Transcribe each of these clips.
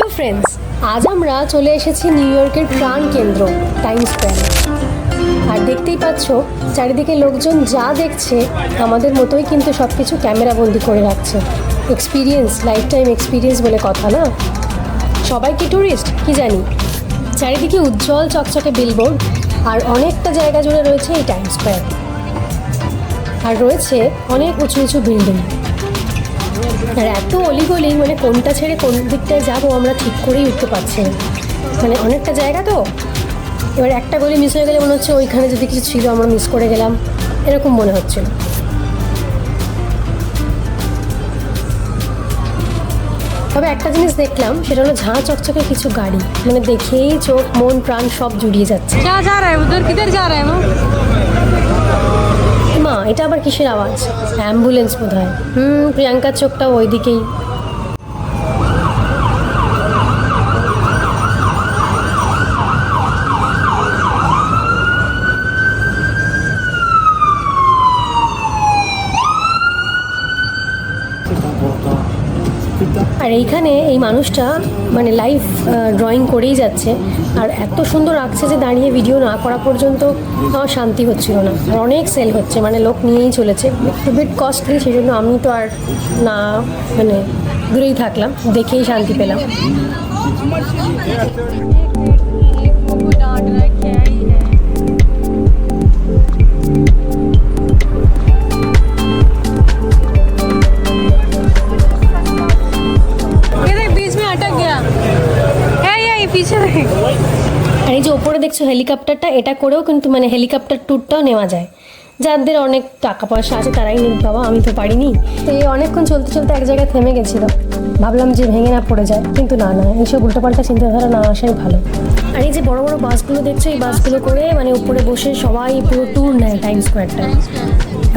Hello friends, আজ আমরা চলে এসেছি নিউ ইয়র্কের প্রাণ কেন্দ্র, টাইম স্কোয়ার। আর দেখতেই পাচ্ছ, চারিদিকে লোকজন যা দেখছে, আমাদের মতোই কিন্তু সব কিছু ক্যামেরা বন্দি করে রাখছে। এক্সপিরিয়েন্স লাইফ টাইম এক্সপিরিয়েন্স বলে কথা না? সবাই কি ট্যুরিস্ট কি জানি? চারিদিকে উজ্জ্বল চকচকে বিলবোর্ড আর অনেকটা জায়গা জুড়ে রয়েছে এই টাইম স্কোয়ার। আর রয়েছে অনেক উঁচু উঁচু বিল্ডিং আর এত অলিগলি মানে কোনটা ছেড়ে কোন দিকটায় যাব আমরা ঠিক করেই উঠতে পারছি না। মানে অনেকটা জায়গা তো? এবার একটা গলি মিস হয়ে গেলে মনে হচ্ছে ওইখানে যদি কিছু ছিল আমরা মিস করে গেলাম। এরকম মনে হচ্ছিল তবে একটা জিনিস দেখলাম, সেটা হলো ঝাঁ চকচকে কিছু গাড়ি। মানে দেখেই চোখ, মন, প্রাণ সব জুড়িয়ে যাচ্ছে। যা যা রায় উদর কিদের যা রায় মা এটা আবার কিসের আওয়াজ? অ্যাম্বুলেন্স বোধ হয় হুম প্রিয়াঙ্কার চোখটা ওইদিকেই। আর এইখানে এই মানুষটা মানে লাইভ ড্রয়িং করেই যাচ্ছে আর এত সুন্দর আঁকছে যে দাঁড়িয়ে ভিডিও না করা পর্যন্ত আমার শান্তি হচ্ছিল না আর অনেক সেল হচ্ছে মানে লোক নিয়েই চলেছে একটু বিট কস্টলি সেই জন্য আমি তো আর না মানে দূরেই থাকলাম দেখেই শান্তি পেলাম एक को डांट रहा है क्या ही है আর এই যে ওপরে দেখছ হেলিকপ্টারটা, এটা করেও কিন্তু মানে হেলিকপ্টার ট্যুরটাও নেওয়া যায়। যাদের অনেক টাকা পয়সা আছে তারাই নিক বাবা, আমি তো পারিনি। তো এই অনেকক্ষণ চলতে চলতে এক জায়গায় থেমে গেছিল। ভাবলাম যে ভেঙে না পড়ে যায়, কিন্তু না না, এইসব উল্টোপাল্টা চিন্তাধারা না আসাই ভালো। আর এই যে বড় বড় বাসগুলো দেখছ, এই বাসগুলো করে মানে উপরে বসে সবাই পুরো ট্যুর নেয় টাইম স্কোয়ারটা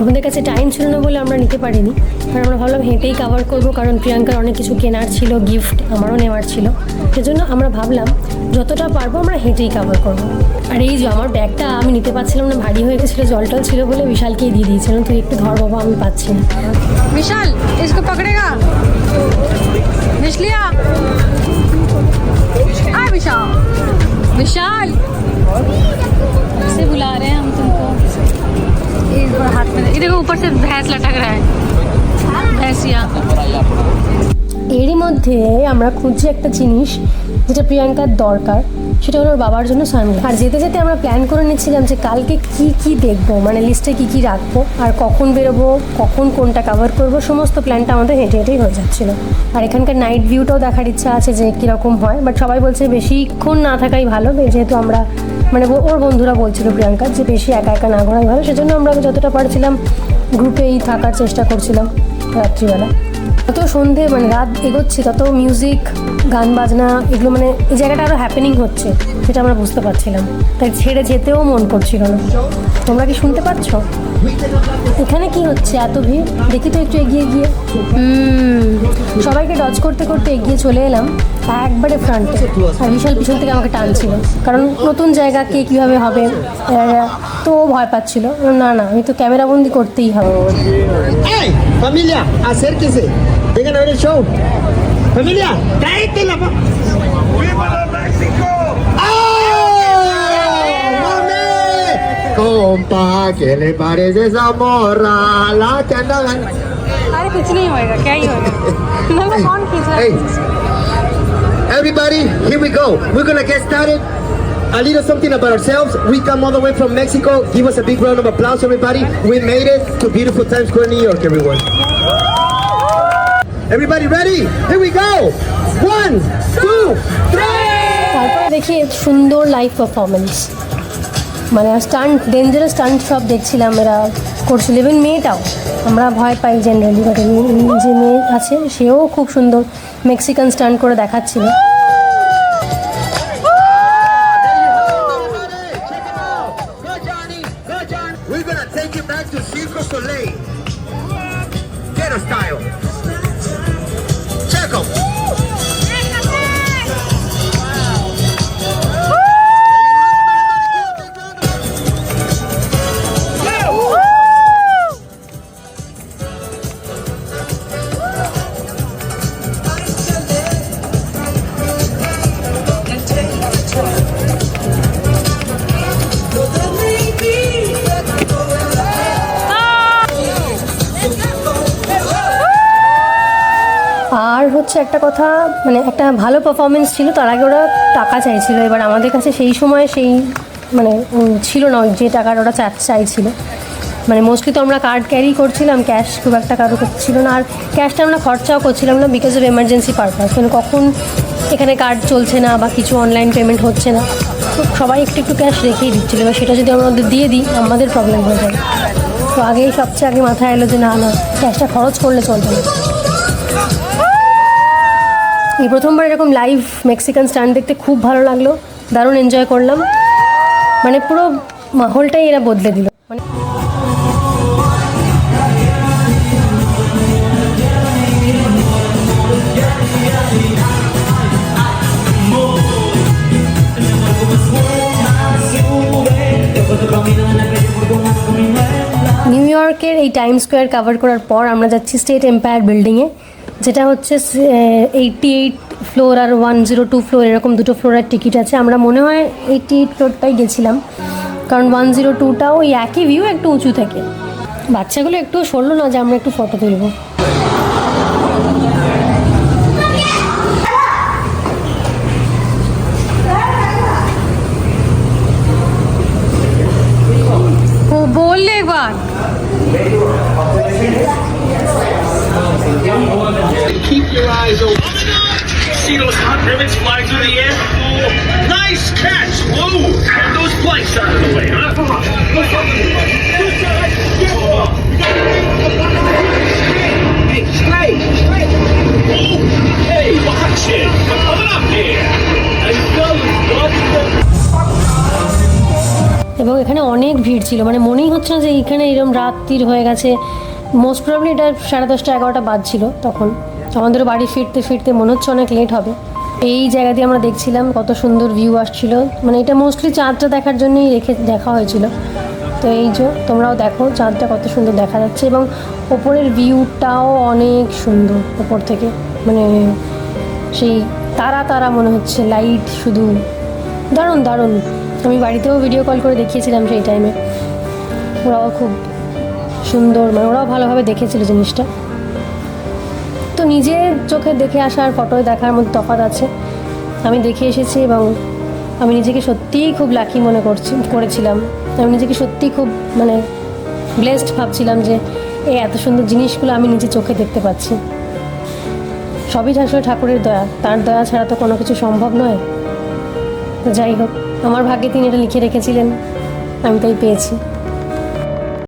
আমাদের কাছে টাইম ছিল না বলে আমরা নিতে পারিনি আর আমরা ভাবলাম হেঁটেই কাভার করব কারণ প্রিয়াঙ্কার অনেক কিছু কেনার ছিল গিফট আমারও নেওয়ার ছিল সেজন্য আমরা ভাবলাম যতটা পারবো আমরা হেঁটেই কাভার করব আর এই যে আমার ব্যাগটা আমি নিতে পারছিলাম না ভারী হয়ে গেছিলো জল টল ছিল বলে বিশালকেই দিয়ে দিয়েছিলাম তুই একটু ধর বাবা আমি পাচ্ছি না विशाल इसको पकड़ेगा निशलिया आ विशाल विशाल ये देखो ऊपर से भैंस लटक रहा है भैंसिया এরই মধ্যে আমরা খুঁজছি একটা জিনিস যেটা প্রিয়াঙ্কার দরকার সেটা হলো ওর বাবার জন্য সানগ্লাস আর যেতে যেতে আমরা প্ল্যান করে নিচ্ছিলাম যে কালকে কি কি দেখবো মানে লিস্টে কি কি রাখবো আর কখন বেরোবো কখন কোনটা কভার করবো সমস্ত প্ল্যানটা আমাদের হেঁটে হেঁটেই হয়ে যাচ্ছিল আর এখানকার নাইট ভিউটাও দেখার ইচ্ছা আছে যে কীরকম হয় বাট সবাই বলছে বেশিক্ষণ না থাকাই ভালো যেহেতু আমরা মানে ওর বন্ধুরা বলছিল প্রিয়াঙ্কা যে বেশি একা একা না ঘোরাই ভালো। সেজন্য আমরা যতটা পারছিলাম গ্রুপেই থাকার চেষ্টা করছিলাম রাত্রিবেলা। যত সন্ধে মানে রাত এগোচ্ছে, তত মিউজিক গান, বাজনা, এগুলো মানে এই জায়গাটা আরও হ্যাপেনিং হচ্ছে সেটা আমরা বুঝতে পারছিলাম। তাই ছেড়ে যেতেও মন করছিল না। তোমরা কি শুনতে পাচ্ছ? এখানে কি হচ্ছে এত ভিড়? দেখি তো একটু এগিয়ে গিয়ে। সবাইকে ডজ করতে করতে এগিয়ে চলে এলাম, একবারে ফ্রন্টে আর বিশাল পিছন থেকে আমাকে টানছিল। কারণ নতুন জায়গা কে কীভাবে হবে তো ভয় পাচ্ছিল। না না, আমি তো ক্যামেরাবন্দি করতেই হবে। ¡Ey! Familia, acérquese. Vengan a ver el show. Familia, tráete la pa- ¡Viva la México! ¡Ay! ¡Mame! Compa, ¿qué le parece esa morra? La que anda gan- अरे कुछ नहीं होएगा क्या ही होएगा मैं कौन खींच रहा है Hey, everybody, here we go. We're gonna get started. A little something about ourselves. We come all the way from Mexico. Give us a big round of applause, everybody. We made it to beautiful Times Square, New York, everyone. Everybody ready? Here we go. One, two, three. তারপরে দেখি সুন্দর live performance মানে stunt dangerous stunt সব দেখছিলাম এরা করছিল even মেয়েটাও আমরা ভয় পাই জেনারেলি বাট যে মেয়ে আছে সেও খুব সুন্দর মেক্সিকান স্টান্ট করে দেখাচ্ছিল হচ্ছে একটা কথা মানে একটা ভালো পারফরমেন্স ছিল, তার আগে ওরা টাকা চাইছিল। এবার আমাদের কাছে সেই সময় সেই মানে ছিল না, যে টাকাটা ওরা চাইছিল। মানে মোস্টলি তো আমরা কার্ড ক্যারি করছিলাম ক্যাশ খুব একটা কারও ছিল না। আর ক্যাশটা আমরা খরচাও করছিলাম না বিকজ অফ এমার্জেন্সি পারপাস মানে কখন এখানে কার্ড চলছে না বা কিছু অনলাইন পেমেন্ট হচ্ছে না। তো সবাই একটু একটু ক্যাশ রেখেই দিচ্ছিল। এবার সেটা যদি আমরা দিয়ে দিই, আমাদের প্রবলেম হয়ে যাবে তো আগেই সবচেয়ে আগে মাথায় এলো যে, না না ক্যাশটা খরচ করলে চলবে না। এই প্রথমবার এরকম লাইভ মেক্সিকান স্ট্যান্ড দেখতে খুব ভালো লাগল। দারুণ এনজয় করলাম। মানে পুরো মাহলটাই এরা বদলে দিল। নিউ ইয়র্কের এই টাইম স্কোয়ার কাভার করার পর আমরা যাচ্ছি স্টেট এম্পায়ার বিল্ডিংয়ে যেটা হচ্ছে এইটটি এইট ফ্লোর আর ওয়ান জিরো টু ফ্লোর এরকম দুটো ফ্লোরের টিকিট আছে আমরা মনে হয় এইটটি এইট ফ্লোরটাই গেছিলাম কারণ ওয়ান জিরো টুটাও ওই একই ভিউ একটু উঁচু থেকে বাচ্চাগুলো একটু সরলো না যে আমরা একটু ফটো তুলবো वो बोल ले एक बार Keep your eyes open. See those hot rivets fly through the air? Oh, Nice catch, Lou! Get those flights out of the way, huh? Hey, straight! Oh, hey, watch it! We're up here! And those এবং এখানে অনেক ভিড় ছিল মানে মনেই হচ্ছে না যে এখানে এরকম রাত্রির হয়ে গেছে মোস্ট প্রবলি এটা সাড়ে দশটা, এগারোটা বাজছিল তখন। আমাদেরও বাড়ি ফিরতে ফিরতে মনে হচ্ছে অনেক লেট হবে। এই জায়গা দিয়ে আমরা দেখছিলাম, কত সুন্দর ভিউ আসছিল। মানে এটা মোস্টলি চাঁদটা দেখার জন্যই রেখে দেখা হয়েছিল। তো এই যে, তোমরাও দেখো চাঁদটা কত সুন্দর দেখা যাচ্ছে এবং ওপরের ভিউটাও অনেক সুন্দর ওপর থেকে। মানে সেই তারা তারা মনে হচ্ছে লাইট শুধু। দারুণ দারুণ। আমি বাড়িতেও ভিডিও কল করে দেখিয়েছিলাম সেই টাইমে ওরাও খুব সুন্দর মানে ওরাও ভালোভাবে দেখেছিল জিনিসটা। তো নিজে চোখে দেখে আসার, ফটোয় দেখার মধ্যে তফাৎ আছে। আমি দেখে এসেছি এবং আমি নিজেকে সত্যিই খুব লাকি মনে করছি, করেছিলাম। আমি নিজেকে সত্যিই খুব মানে ব্লেসড ভাবছিলাম যে এই এত সুন্দর জিনিসগুলো আমি নিজে চোখে দেখতে পাচ্ছি। সবই আসলে ঠাকুরের দয়া। তার দয়া ছাড়া তো কোনো কিছু সম্ভব নয়। তো যাই হোক, আমার ভাগ্যে তিনি এটা লিখে রেখেছিলেন। আমি তাই পেয়েছি।